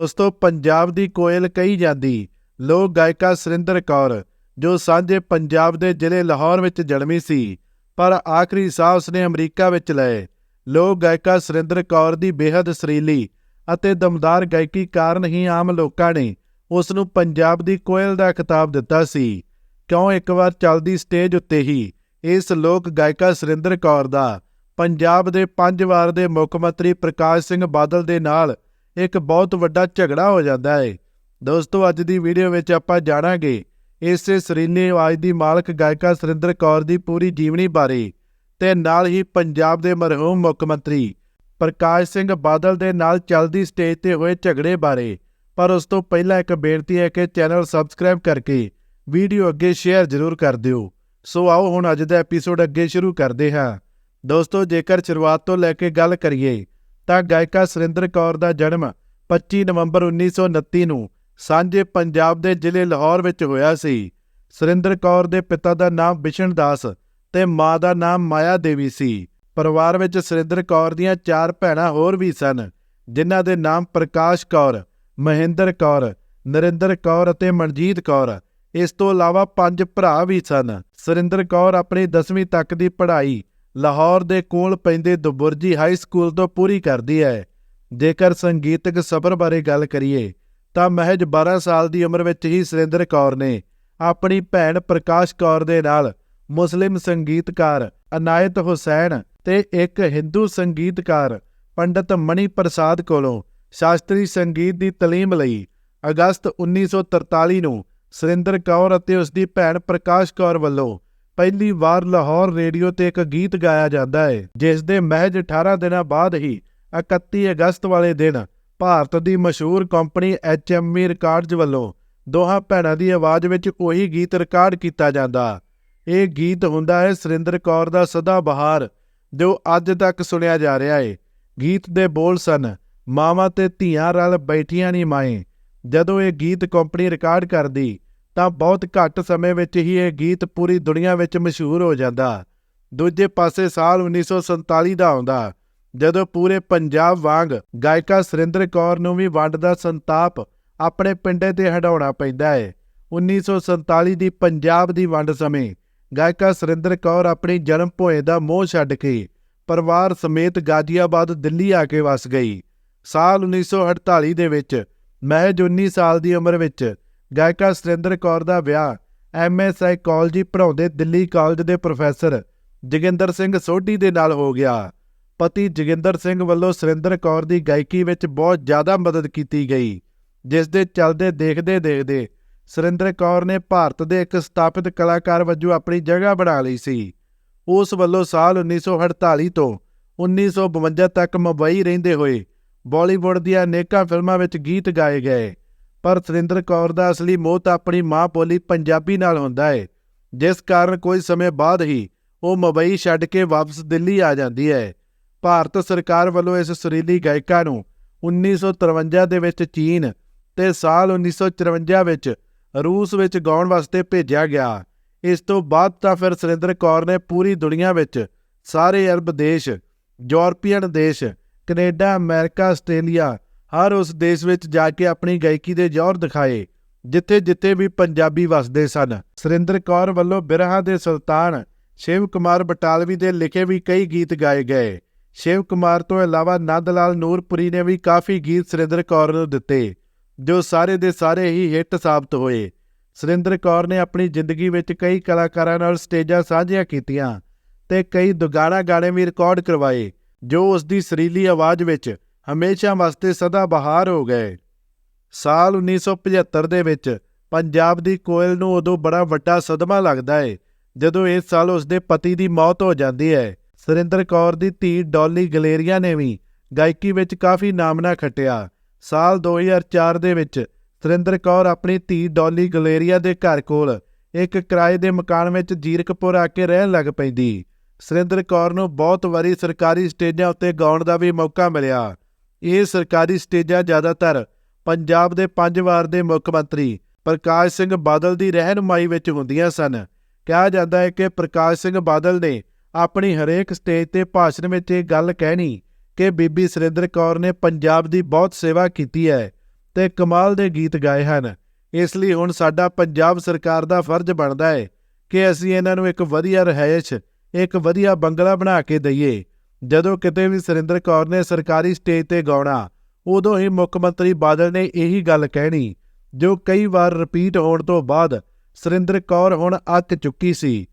ਉਸ ਤੋਂ ਪੰਜਾਬ ਦੀ ਕੋਇਲ ਕਹੀ ਜਾਂਦੀ, ਲੋਕ ਗਾਇਕਾ ਸੁਰਿੰਦਰ ਕੌਰ, ਜੋ ਸਾਂਝੇ ਪੰਜਾਬ ਦੇ ਜ਼ਿਲ੍ਹੇ ਲਾਹੌਰ ਵਿੱਚ ਜਨਮੀ ਸੀ, ਪਰ ਆਖਰੀ ਸਾਹ ਉਸਨੇ ਅਮਰੀਕਾ ਵਿੱਚ ਲਏ। ਲੋਕ ਗਾਇਕਾ ਸੁਰਿੰਦਰ ਕੌਰ ਦੀ ਬੇहद ਸੁਰੀਲੀ ਅਤੇ ਦਮਦਾਰ ਗਾਇਕੀ ਕਾਰਨ ਹੀ ਆਮ ਲੋਕਾਂ ਨੇ ਉਸ ਨੂੰ ਪੰਜਾਬ ਦੀ ਕੋਇਲ ਦਾ ਖਿਤਾਬ ਦਿੱਤਾ ਸੀ। ਕਿਉਂ ਇੱਕ ਵਾਰ ਚੱਲਦੀ ਸਟੇਜ ਉੱਤੇ ਹੀ ਇਸ ਲੋਕ ਗਾਇਕਾ ਸੁਰਿੰਦਰ ਕੌਰ ਦਾ ਪੰਜਾਬ ਦੇ ਪੰਜ ਵਾਰ ਦੇ ਮੁੱਖ ਮੰਤਰੀ ਪ੍ਰਕਾਸ਼ ਸਿੰਘ ਬਾਦਲ ਦੇ ਨਾਲ ਇੱਕ ਬਹੁਤ ਵੱਡਾ ਝਗੜਾ ਹੋ ਜਾਂਦਾ ਹੈ ਦੋਸਤੋ, ਅੱਜ ਦੀ ਵੀਡੀਓ ਵਿੱਚ ਆਪਾਂ ਜਾਣਾਂਗੇ ਇਸੇ ਸਰੀਨੀ ਆਵਾਜ਼ ਦੀ ਮਾਲਕ ਗਾਇਕਾ ਸੁਰਿੰਦਰ ਕੌਰ ਦੀ ਪੂਰੀ ਜੀਵਨੀ ਬਾਰੇ ਤੇ ਨਾਲ ਹੀ ਪੰਜਾਬ ਦੇ ਮਰਹੂਮ ਮੁੱਖ ਮੰਤਰੀ ਪ੍ਰਕਾਸ਼ ਸਿੰਘ ਬਾਦਲ ਦੇ ਨਾਲ ਚੱਲਦੀ ਸਟੇਜ ਤੇ ਹੋਏ ਝਗੜੇ ਬਾਰੇ। ਪਰ ਉਸ ਤੋਂ ਪਹਿਲਾਂ ਇੱਕ ਬੇਨਤੀ ਹੈ ਕਿ ਚੈਨਲ ਸਬਸਕ੍ਰਾਈਬ ਕਰਕੇ ਵੀਡੀਓ ਅੱਗੇ ਸ਼ੇਅਰ ਜ਼ਰੂਰ ਕਰ ਦਿਓ। ਸੋ ਆਓ ਹੁਣ ਅੱਜ ਦਾ ਐਪੀਸੋਡ ਅੱਗੇ ਸ਼ੁਰੂ ਕਰਦੇ ਹਾਂ। ਦੋਸਤੋ, ਜੇਕਰ ਸ਼ੁਰੂਆਤ ਤੋਂ ਲੈ ਕੇ ਗੱਲ ਕਰੀਏ ਤਾਂ ਗਾਇਕਾ ਸੁਰਿੰਦਰ ਕੌਰ ਦਾ ਜਨਮ 25 ਨਵੰਬਰ 1929 ਨੂੰ ਸਾਂਝੇ ਪੰਜਾਬ ਦੇ ਜ਼ਿਲ੍ਹੇ ਲਾਹੌਰ ਵਿੱਚ ਹੋਇਆ ਸੀ। ਸੁਰਿੰਦਰ ਕੌਰ ਦੇ ਪਿਤਾ ਦਾ ਨਾਮ ਬਿਸ਼ਨ ਦਾਸ ਤੇ ਮਾਂ ਦਾ ਨਾਮ ਮਾਇਆ ਦੇਵੀ ਸੀ। ਪਰਿਵਾਰ ਵਿੱਚ ਸੁਰਿੰਦਰ ਕੌਰ ਦੀਆਂ ਚਾਰ ਭੈਣਾਂ ਹੋਰ ਵੀ ਸਨ, ਜਿਨ੍ਹਾਂ ਦੇ ਨਾਮ ਪ੍ਰਕਾਸ਼ ਕੌਰ, ਮਹਿੰਦਰ ਕੌਰ, ਨਰਿੰਦਰ ਕੌਰ ਅਤੇ ਮਨਜੀਤ ਕੌਰ। ਇਸ ਤੋਂ ਇਲਾਵਾ ਪੰਜ ਭਰਾ ਵੀ ਸਨ। ਸੁਰਿੰਦਰ ਕੌਰ ਆਪਣੀ 10ਵੀਂ ਤੱਕ ਦੀ ਪੜ੍ਹਾਈ ਲਾਹੌਰ ਦੇ ਕੋਲ ਪੈਂਦੇ ਦੁਬੁਰਜੀ ਹਾਈ ਸਕੂਲ ਤੋਂ ਪੂਰੀ ਕਰਦੀ ਹੈ ਜੇਕਰ ਸੰਗੀਤਕ ਸਫ਼ਰ ਬਾਰੇ ਗੱਲ ਕਰੀਏ, ਤਾਂ ਮਹਿਜ 12 ਸਾਲ ਦੀ ਉਮਰ ਵਿੱਚ ਹੀ ਸੁਰਿੰਦਰ ਕੌਰ ਨੇ ਆਪਣੀ ਭੈਣ ਪ੍ਰਕਾਸ਼ ਕੌਰ ਦੇ ਨਾਲ ਮੁਸਲਿਮ ਸੰਗੀਤਕਾਰ ਅਨਾਇਤ ਹੁਸੈਨ ਤੇ ਇੱਕ ਹਿੰਦੂ ਸੰਗੀਤਕਾਰ ਪੰਡਤ ਮਣੀ ਪ੍ਰਸਾਦ ਕੋਲੋਂ ਸ਼ਾਸਤਰੀ ਸੰਗੀਤ ਦੀ ਤਾਲੀਮ ਲਈ ਅਗਸਤ 1943 ਨੂੰ ਸੁਰਿੰਦਰ ਕੌਰ ਅਤੇ ਉਸ ਦੀ ਭੈਣ ਪ੍ਰਕਾਸ਼ ਕੌਰ ਵੱਲੋਂ ਪਹਿਲੀ ਵਾਰ ਲਾਹੌਰ ਰੇਡੀਓ ਤੇ ਇੱਕ ਗੀਤ ਗਾਇਆ ਜਾਂਦਾ ਹੈ ਜਿਸ ਦੇ ਮਹਿਜ 18 ਦਿਨਾਂ ਬਾਅਦ ਹੀ 31 ਅਗਸਤ ਵਾਲੇ ਦਿਨ ਭਾਰਤ ਦੀ ਮਸ਼ਹੂਰ ਕੰਪਨੀ ਐਚਐਮਵੀ ਰਿਕਾਰਡਜ਼ ਵੱਲੋਂ ਦੋਹਾਂ ਭੈਣਾਂ ਦੀ ਆਵਾਜ਼ ਵਿੱਚ ਉਹੀ ਗੀਤ ਰਿਕਾਰਡ ਕੀਤਾ ਜਾਂਦਾ। ਇਹ ਗੀਤ ਹੁੰਦਾ ਹੈ ਸੁਰਿੰਦਰ ਕੌਰ ਦਾ ਸਦਾ ਬਹਾਰ, ਜੋ ਅੱਜ ਤੱਕ ਸੁਣਿਆ ਜਾ ਰਿਹਾ ਹੈ ਗੀਤ ਦੇ ਬੋਲ ਸਨ, ਮਾਵਾਂ ਤੇ ਧੀਆਂ ਰਲ ਬੈਠੀਆਂ ਨਹੀਂ ਮਾਏ। ਜਦੋਂ ਇਹ ਗੀਤ ਕੰਪਨੀ ਰਿਕਾਰਡ ਕਰਦੀ ਤਾਂ ਬਹੁਤ ਘੱਟ ਸਮੇਂ ਵਿੱਚ ਹੀ ਇਹ ਗੀਤ ਪੂਰੀ ਦੁਨੀਆ ਵਿੱਚ ਮਸ਼ਹੂਰ ਹੋ ਜਾਂਦਾ। ਦੂਜੇ ਪਾਸੇ ਸਾਲ 1947 ਦਾ ਆਉਂਦਾ। ਜਦੋਂ ਪੂਰੇ ਪੰਜਾਬ ਵਾਂਗ ਗਾਇਕਾ ਸੁਰਿੰਦਰ ਕੌਰ ਨੂੰ ਵੀ ਵੰਡ ਦਾ ਸੰਤਾਪ ਆਪਣੇ ਪਿੰਡੇ ਤੇ ਹਟਾਉਣਾ ਪੈਂਦਾ ਹੈ 1947 ਦੀ ਪੰਜਾਬ ਦੀ ਵੰਡ ਸਮੇਂ ਗਾਇਕਾ ਸੁਰਿੰਦਰ ਕੌਰ ਆਪਣੀ ਜਨਮ ਭੋਏ ਦਾ ਮੋਹ ਛੱਡ ਕੇ ਪਰਿਵਾਰ ਸਮੇਤ ਗਾਜ਼ੀਆਬਾਦ, ਦਿੱਲੀ ਆ ਕੇ ਵਸ ਗਈ। ਸਾਲ 1948 ਦੇ ਵਿੱਚ ਮਹਿਜ 19 ਸਾਲ ਦੀ ਉਮਰ ਵਿੱਚ ਗਾਇਕਾ ਸੁਰਿੰਦਰ ਕੌਰ ਦਾ ਵਿਆਹ ਐਮਏ ਸਾਈਕੋਲੋਜੀ ਪੜ੍ਹਾਉਂਦੇ ਦਿੱਲੀ ਕਾਲਜ ਦੇ ਪ੍ਰੋਫੈਸਰ ਜੋਗਿੰਦਰ ਸਿੰਘ ਸੋਢੀ ਦੇ ਨਾਲ ਹੋ ਗਿਆ। ਪਤੀ ਜੋਗਿੰਦਰ ਸਿੰਘ ਵੱਲੋਂ ਸੁਰਿੰਦਰ ਕੌਰ ਦੀ ਗਾਇਕੀ ਵਿੱਚ ਬਹੁਤ ਜ਼ਿਆਦਾ ਮਦਦ ਕੀਤੀ ਗਈ, ਜਿਸ ਦੇ ਚੱਲਦੇ ਦੇਖਦੇ ਦੇਖਦੇ ਸੁਰਿੰਦਰ ਕੌਰ ਨੇ ਭਾਰਤ ਦੇ ਇੱਕ ਸਥਾਪਿਤ ਕਲਾਕਾਰ ਵਜੋਂ ਆਪਣੀ ਜਗ੍ਹਾ ਬਣਾ ਲਈ ਸੀ। ਉਸ ਵੱਲੋਂ ਸਾਲ 1948 ਤੋਂ 1952 ਤੱਕ ਮੁੰਬਈ ਰਹਿੰਦੇ ਹੋਏ ਬਾਲੀਵੁੱਡ ਦੀਆਂ ਅਨੇਕਾਂ ਫਿਲਮਾਂ ਵਿੱਚ ਗੀਤ ਗਾਏ ਗਏ। ਪਰ ਸੁਰਿੰਦਰ ਕੌਰ ਦਾ ਅਸਲੀ ਮੋਹ ਤਾਂ ਆਪਣੀ ਮਾਂ ਬੋਲੀ ਪੰਜਾਬੀ ਨਾਲ ਹੁੰਦਾ ਹੈ ਜਿਸ ਕਾਰਨ ਕੁਝ ਸਮੇਂ ਬਾਅਦ ਹੀ ਉਹ ਮੁੰਬਈ ਛੱਡ ਕੇ ਵਾਪਸ ਦਿੱਲੀ ਆ ਜਾਂਦੀ ਹੈ ਭਾਰਤ ਸਰਕਾਰ ਵੱਲੋਂ ਇਸ ਸੁਰੀਲੀ ਗਾਇਕਾ ਨੂੰ 1953 ਦੇ ਵਿੱਚ ਚੀਨ ਤੇ ਸਾਲ 1954 ਵਿੱਚ ਰੂਸ ਵਿੱਚ ਗਾਉਣ ਵਾਸਤੇ ਭੇਜਿਆ ਗਿਆ। ਇਸ ਤੋਂ ਬਾਅਦ ਤਾਂ ਫਿਰ ਸੁਰਿੰਦਰ ਕੌਰ ਨੇ ਪੂਰੀ ਦੁਨੀਆ ਵਿੱਚ ਸਾਰੇ ਅਰਬ ਦੇਸ਼, ਯੂਰਪੀਅਨ ਦੇਸ਼, ਕੈਨੇਡਾ, ਅਮਰੀਕਾ, ਆਸਟ੍ਰੇਲੀਆ ਹਰ ਉਸ ਦੇਸ਼ ਵਿੱਚ ਜਾ ਕੇ ਆਪਣੀ ਗਾਇਕੀ ਦੇ ਜ਼ੋਰ ਦਿਖਾਏ, ਜਿੱਥੇ ਜਿੱਥੇ ਵੀ ਪੰਜਾਬੀ ਵਸਦੇ ਸਨ। ਸੁਰਿੰਦਰ ਕੌਰ ਵੱਲੋਂ ਬਿਰਹਾ ਦੇ ਸੁਲਤਾਨ ਸ਼ਿਵ ਕੁਮਾਰ ਬਟਾਲਵੀ ਦੇ ਲਿਖੇ ਵੀ ਕਈ ਗੀਤ ਗਾਏ ਗਏ। ਸ਼ਿਵ ਕੁਮਾਰ ਤੋਂ ਇਲਾਵਾ ਨੰਦ ਲਾਲ ਨੂਰਪੁਰੀ ਨੇ ਵੀ ਕਾਫੀ ਗੀਤ ਸੁਰਿੰਦਰ ਕੌਰ ਨੂੰ ਦਿੱਤੇ, ਜੋ ਸਾਰੇ ਦੇ ਸਾਰੇ ਹੀ ਹਿੱਟ ਸਾਬਤ ਹੋਏ। ਸੁਰਿੰਦਰ ਕੌਰ ਨੇ ਆਪਣੀ ਜ਼ਿੰਦਗੀ ਵਿੱਚ ਕਈ ਕਲਾਕਾਰਾਂ ਨਾਲ ਸਟੇਜਾਂ ਸਾਂਝੀਆਂ ਕੀਤੀਆਂ ਤੇ ਕਈ ਦੁਗਾਣਾ ਗਾਣੇ ਵੀ ਰਿਕਾਰਡ ਕਰਵਾਏ, ਜੋ ਉਸ ਦੀ ਸਰੀਲੀ ਆਵਾਜ਼ ਵਿੱਚ ਹਮੇਸ਼ਾ ਵਾਸਤੇ ਸਦਾ ਬਹਾਰ ਹੋ ਗਏ। ਸਾਲ 1975 ਦੇ ਵਿੱਚ ਪੰਜਾਬ ਦੀ ਕੋਇਲ ਨੂੰ ਉਦੋਂ ਬੜਾ ਵੱਡਾ ਸਦਮਾ ਲੱਗਦਾ ਹੈ ਜਦੋਂ ਇਸ ਸਾਲ ਉਸ ਦੇ ਪਤੀ ਦੀ ਮੌਤ ਹੋ ਜਾਂਦੀ ਹੈ ਸੁਰਿੰਦਰ ਕੌਰ ਦੀ ਧੀ ਡੌਲੀ ਗਲੇਰੀਆ ਨੇ ਵੀ ਗਾਇਕੀ ਵਿੱਚ ਕਾਫੀ ਨਾਮਨਾ ਖੱਟਿਆ। ਸਾਲ 2004 ਦੇ ਵਿੱਚ ਸੁਰਿੰਦਰ ਕੌਰ ਆਪਣੀ ਧੀ ਡੋਲੀ ਗਲੇਰੀਆ ਦੇ ਘਰ ਕੋਲ ਇੱਕ ਕਿਰਾਏ ਦੇ ਮਕਾਨ ਵਿੱਚ ਜੀਰਕਪੁਰ ਆ ਕੇ ਰਹਿਣ ਲੱਗ ਪੈਂਦੀ। ਸੁਰਿੰਦਰ ਕੌਰ ਨੂੰ ਬਹੁਤ ਵਾਰੀ ਸਰਕਾਰੀ ਸਟੇਜਾਂ ਉੱਤੇ ਗਾਉਣ ਦਾ ਵੀ ਮੌਕਾ ਮਿਲਿਆ। ਇਹ ਸਰਕਾਰੀ ਸਟੇਜਾਂ ਜ਼ਿਆਦਾਤਰ ਪੰਜਾਬ ਦੇ ਪੰਜ ਵਾਰ ਦੇ ਮੁੱਖ ਮੰਤਰੀ ਪ੍ਰਕਾਸ਼ ਸਿੰਘ ਬਾਦਲ ਦੀ ਰਹਿਨੁਮਾਈ ਵਿੱਚ ਹੁੰਦੀਆਂ ਸਨ। ਕਿਹਾ ਜਾਂਦਾ ਹੈ ਕਿ ਪ੍ਰਕਾਸ਼ ਸਿੰਘ ਬਾਦਲ ਨੇ ਆਪਣੀ ਹਰੇਕ ਸਟੇਜ ਤੇ ਭਾਸ਼ਣ ਵਿੱਚ ਇਹ ਗੱਲ ਕਹਿਣੀ ਕਿ ਬੀਬੀ ਸੁਰਿੰਦਰ ਕੌਰ ਨੇ ਪੰਜਾਬ ਦੀ ਬਹੁਤ ਸੇਵਾ ਕੀਤੀ ਹੈ ਤੇ ਕਮਾਲ ਦੇ ਗੀਤ ਗਾਏ ਹਨ। ਇਸ ਲਈ ਹੁਣ ਸਾਡਾ ਪੰਜਾਬ ਸਰਕਾਰ ਦਾ ਫਰਜ਼ ਬਣਦਾ ਹੈ ਕਿ ਅਸੀਂ ਇਹਨਾਂ ਨੂੰ ਇੱਕ ਵਧੀਆ ਰਿਹਾਇਸ਼, ਇੱਕ ਵਧੀਆ ਬੰਗਲਾ ਬਣਾ ਕੇ ਦਈਏ। ਜਦੋਂ ਕਿਤੇ ਵੀ ਸੁਰਿੰਦਰ ਕੌਰ ਨੇ ਸਰਕਾਰੀ ਸਟੇਜ ਤੇ ਗਾਉਣਾ, ਉਦੋਂ ਹੀ ਮੁੱਖ ਮੰਤਰੀ ਬਾਦਲ ਨੇ ਇਹੀ ਗੱਲ ਕਹਿਣੀ, ਜੋ ਕਈ ਵਾਰ ਰਿਪੀਟ ਹੋਣ ਤੋਂ ਬਾਅਦ ਸੁਰਿੰਦਰ ਕੌਰ ਹੁਣ ਅੱਕ ਚੁੱਕੀ ਸੀ।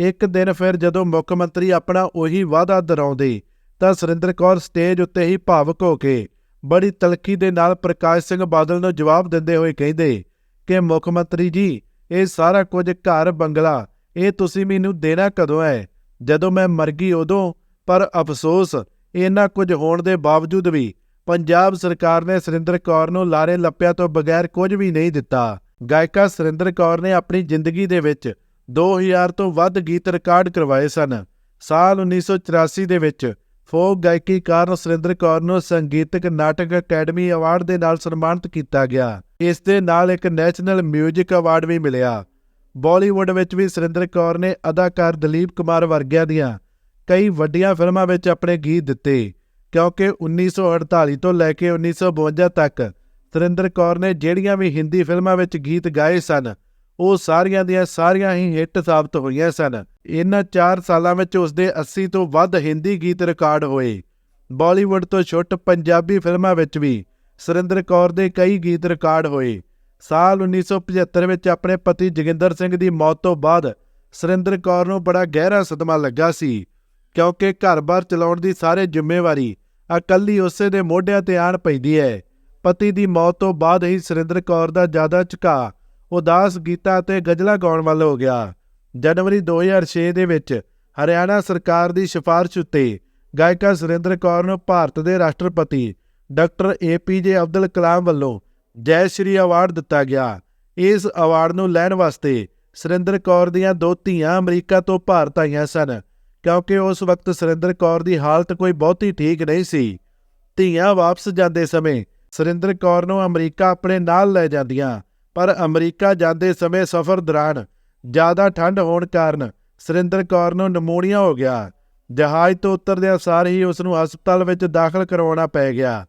ਇੱਕ ਦਿਨ ਫਿਰ ਜਦੋਂ ਮੁੱਖ ਮੰਤਰੀ ਆਪਣਾ ਉਹੀ ਵਾਅਦਾ ਦੁਹਰਾਉਂਦੇ, ਤਾਂ ਸੁਰਿੰਦਰ ਕੌਰ ਸਟੇਜ ਉੱਤੇ ਹੀ ਭਾਵਕ ਹੋ ਕੇ ਬੜੀ ਤਲਖੀ ਦੇ ਨਾਲ ਪ੍ਰਕਾਸ਼ ਸਿੰਘ ਬਾਦਲ ਨੂੰ ਜਵਾਬ ਦਿੰਦੇ ਹੋਏ ਕਹਿੰਦੇ, ਕਿ ਮੁੱਖ ਮੰਤਰੀ ਜੀ, ਇਹ ਸਾਰਾ ਕੁਝ ਘਰ ਬੰਗਲਾ, ਇਹ ਤੁਸੀਂ ਮੈਨੂੰ ਦੇਣਾ ਕਦੋਂ ਹੈ ਜਦੋਂ ਮੈਂ ਮਰ ਗਈ ਉਦੋਂ ਪਰ ਅਫਸੋਸ, ਇਹਨਾਂ ਕੁਝ ਹੋਣ ਦੇ ਬਾਵਜੂਦ ਵੀ ਪੰਜਾਬ ਸਰਕਾਰ ਨੇ ਸੁਰਿੰਦਰ ਕੌਰ ਨੂੰ ਲਾਰੇ ਲੱਪਿਆਂ ਤੋਂ ਬਗੈਰ ਕੁਝ ਵੀ ਨਹੀਂ ਦਿੱਤਾ। ਗਾਇਕਾ ਸੁਰਿੰਦਰ ਕੌਰ ਨੇ ਆਪਣੀ ਜ਼ਿੰਦਗੀ ਦੇ ਵਿੱਚ 2000 ਤੋਂ ਵੱਧ ਗੀਤ ਰਿਕਾਰਡ ਕਰਵਾਏ ਸਨ। ਸਾਲ 1984 ਦੇ ਵਿੱਚ ਫੋਕ ਗਾਇਕੀ ਕਾਰਨ ਸੁਰਿੰਦਰ ਕੌਰ ਨੂੰ ਸੰਗੀਤਕ ਨਾਟਕ ਅਕੈਡਮੀ ਅਵਾਰਡ ਦੇ ਨਾਲ ਸਨਮਾਨਿਤ ਕੀਤਾ ਗਿਆ। ਇਸ ਦੇ ਨਾਲ ਇੱਕ ਨੈਸ਼ਨਲ 뮤직 ਅਵਾਰਡ ਵੀ ਮਿਲਿਆ। ਬਾਲੀਵੁੱਡ ਵਿੱਚ ਵੀ ਸੁਰਿੰਦਰ ਕੌਰ ਨੇ ਅਦਾਕਾਰ ਦਲੀਪ ਕੁਮਾਰ ਵਰਗਿਆਂ ਦੀਆਂ ਕਈ ਵੱਡੀਆਂ ਫਿਲਮਾਂ ਵਿੱਚ ਆਪਣੇ ਗੀਤ ਦਿੱਤੇ, ਕਿਉਂਕਿ 1948 ਤੋਂ ਲੈ ਕੇ 1952 ਤੱਕ ਸੁਰਿੰਦਰ ਕੌਰ ਨੇ ਜਿਹੜੀਆਂ ਵੀ ਹਿੰਦੀ ਫਿਲਮਾਂ ਵਿੱਚ ਗੀਤ ਗਾਏ ਸਨ, ਉਹ ਸਾਰੀਆਂ ਦੀਆਂ ਸਾਰੀਆਂ ਹੀ ਹਿੱਟ ਸਾਬਤ ਹੋਈਆਂ ਸਨ। ਇਹਨਾਂ 4 ਸਾਲਾਂ ਵਿੱਚ ਉਸ ਦੇ 80 ਤੋਂ ਵੱਧ ਹਿੰਦੀ ਗੀਤ ਰਿਕਾਰਡ ਹੋਏ। ਬਾਲੀਵੁੱਡ ਤੋਂ ਛੁੱਟ ਪੰਜਾਬੀ ਫਿਲਮਾਂ ਵਿੱਚ ਵੀ ਸੁਰਿੰਦਰ ਕੌਰ ਦੇ ਕਈ ਗੀਤ ਰਿਕਾਰਡ ਹੋਏ। ਸਾਲ 1975 ਵਿੱਚ ਆਪਣੇ ਪਤੀ ਜੋਗਿੰਦਰ ਸਿੰਘ ਦੀ ਮੌਤ ਤੋਂ ਬਾਅਦ ਸੁਰਿੰਦਰ ਕੌਰ ਨੂੰ ਬੜਾ ਗਹਿਰਾ ਸਦਮਾ ਲੱਗਾ ਸੀ। ਕਿਉਂਕਿ ਘਰ-ਬਾਰ ਚਲਾਉਣ ਦੀ ਸਾਰੇ ਜ਼ਿੰਮੇਵਾਰੀ ਇਕੱਲੀ ਉਸੇ ਦੇ ਮੋਢਿਆਂ ਤੇ ਆਣ ਪੈਂਦੀ ਹੈ। ਪਤੀ ਦੀ ਮੌਤ ਤੋਂ ਬਾਅਦ ਹੀ ਸੁਰਿੰਦਰ ਕੌਰ ਦਾ ਜ਼ਿਆਦਾ ਝੁਕਾਅ, ਉਦਾਸ ਗੀਤਾਂ ਅਤੇ ਗਜ਼ਲਾਂ ਗਾਉਣ ਵੱਲ ਹੋ ਗਿਆ। ਜਨਵਰੀ 2006 ਦੇ ਵਿੱਚ ਹਰਿਆਣਾ ਸਰਕਾਰ ਦੀ ਸਿਫਾਰਿਸ਼ ਉੱਤੇ ਗਾਇਕਾ ਸੁਰਿੰਦਰ ਕੌਰ ਨੂੰ ਭਾਰਤ ਦੇ ਰਾਸ਼ਟਰਪਤੀ ਡਾਕਟਰ ਏਪੀਜੇ ਅਬਦੁਲ ਕਲਾਮ ਵੱਲੋਂ ਜੈ ਸ਼੍ਰੀ ਅਵਾਰਡ ਦਿੱਤਾ ਗਿਆ। ਇਸ ਅਵਾਰਡ ਨੂੰ ਲੈਣ ਵਾਸਤੇ ਸੁਰਿੰਦਰ ਕੌਰ ਦੀਆਂ ਦੋ ਧੀਆਂ ਅਮਰੀਕਾ ਤੋਂ ਭਾਰਤ ਆਈਆਂ ਸਨ। ਕਿਉਂਕਿ ਉਸ ਵਕਤ ਸੁਰਿੰਦਰ ਕੌਰ ਦੀ ਹਾਲਤ ਕੋਈ ਬਹੁਤੀ ਠੀਕ ਨਹੀਂ ਸੀ। ਧੀਆਂ ਵਾਪਸ ਜਾਂਦੇ ਸਮੇਂ ਸੁਰਿੰਦਰ ਕੌਰ ਨੂੰ ਅਮਰੀਕਾ ਆਪਣੇ ਨਾਲ ਲੈ ਜਾਂਦੀਆਂ, ਪਰ ਅਮਰੀਕਾ ਜਾਂਦੇ ਸਮੇਂ ਸਫ਼ਰ ਦੌਰਾਨ ਜ਼ਿਆਦਾ ਠੰਡ ਹੋਣ ਕਾਰਨ ਸੁਰਿੰਦਰ ਕੌਰ ਨੂੰ ਨਮੂਨੀਆ ਹੋ ਗਿਆ। ਜਹਾਜ਼ ਤੋਂ ਉਤਰਦਿਆਂ ਸਾਰ ਹੀ ਉਸ ਨੂੰ ਹਸਪਤਾਲ ਵਿੱਚ ਦਾਖਲ ਕਰਵਾਉਣਾ ਪੈ ਗਿਆ।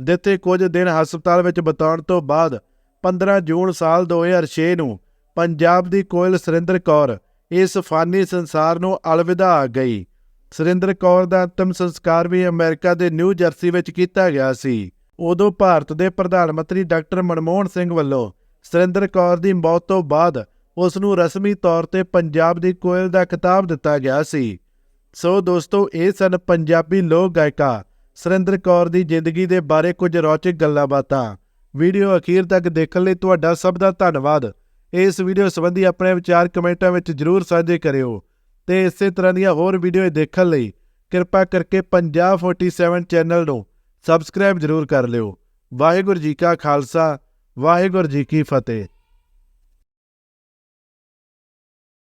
ਜਿੱਥੇ ਕੁਝ ਦਿਨ ਹਸਪਤਾਲ ਵਿੱਚ ਬਿਤਾਉਣ ਤੋਂ ਬਾਅਦ 15 ਜੂਨ ਸਾਲ 2006 ਨੂੰ ਪੰਜਾਬ ਦੀ ਕੋਇਲ ਸੁਰਿੰਦਰ ਕੌਰ ਇਸ ਫਾਨੀ ਸੰਸਾਰ ਨੂੰ ਅਲਵਿਦਾ ਆ ਗਈ। ਸੁਰਿੰਦਰ ਕੌਰ ਦਾ ਅੰਤਮ ਸੰਸਕਾਰ ਵੀ ਅਮਰੀਕਾ ਦੇ ਨਿਊ ਜਰਸੀ ਵਿੱਚ ਕੀਤਾ ਗਿਆ ਸੀ। ਉਦੋਂ ਭਾਰਤ ਦੇ ਪ੍ਰਧਾਨ ਮੰਤਰੀ ਡਾਕਟਰ ਮਨਮੋਹਨ ਸਿੰਘ ਵੱਲੋਂ ਸੁਰਿੰਦਰ ਕੌਰ ਦੀ ਮੌਤ ਤੋਂ ਬਾਅਦ ਉਸ ਨੂੰ ਰਸਮੀ ਤੌਰ ਤੇ ਪੰਜਾਬ ਦੀ ਕੋਇਲ ਦਾ ਖਿਤਾਬ ਦਿੱਤਾ ਗਿਆ ਸੀ। ਸੋ ਦੋਸਤੋ, ਇਹ ਸਨ ਪੰਜਾਬੀ ਲੋਕ ਗਾਇਕਾ। ਸੁਰਿੰਦਰ ਕੌਰ ਦੀ ਜ਼ਿੰਦਗੀ ਦੇ ਬਾਰੇ ਕੁਝ ਰੌਚਕ ਗੱਲਾਂ ਬਾਤਾਂ। ਵੀਡੀਓ ਅਖੀਰ ਤੱਕ ਦੇਖਣ ਲਈ ਤੁਹਾਡਾ ਸਭ ਦਾ ਧੰਨਵਾਦ। ਇਸ ਵੀਡੀਓ ਸੰਬੰਧੀ ਆਪਣੇ ਵਿਚਾਰ ਕਮੈਂਟਾਂ ਵਿੱਚ ਜਰੂਰ ਸਾਂਝੇ ਕਰਿਓ ਤੇ ਇਸੇ ਤਰ੍ਹਾਂ ਦੀਆਂ ਹੋਰ ਵੀਡੀਓ ਦੇਖਣ ਲਈ ਕਿਰਪਾ ਕਰਕੇ ਪੰਜਾਬ 47 ਚੈਨਲ ਨੂੰ ਸਬਸਕ੍ਰਾਈਬ ਜਰੂਰ ਕਰ ਲਿਓ। ਵਾਹਿਗੁਰੂ ਜੀ ਕਾ ਖਾਲਸਾ, ਵਾਹਿਗੁਰੂ ਜੀ ਕੀ ਫਤਿਹ।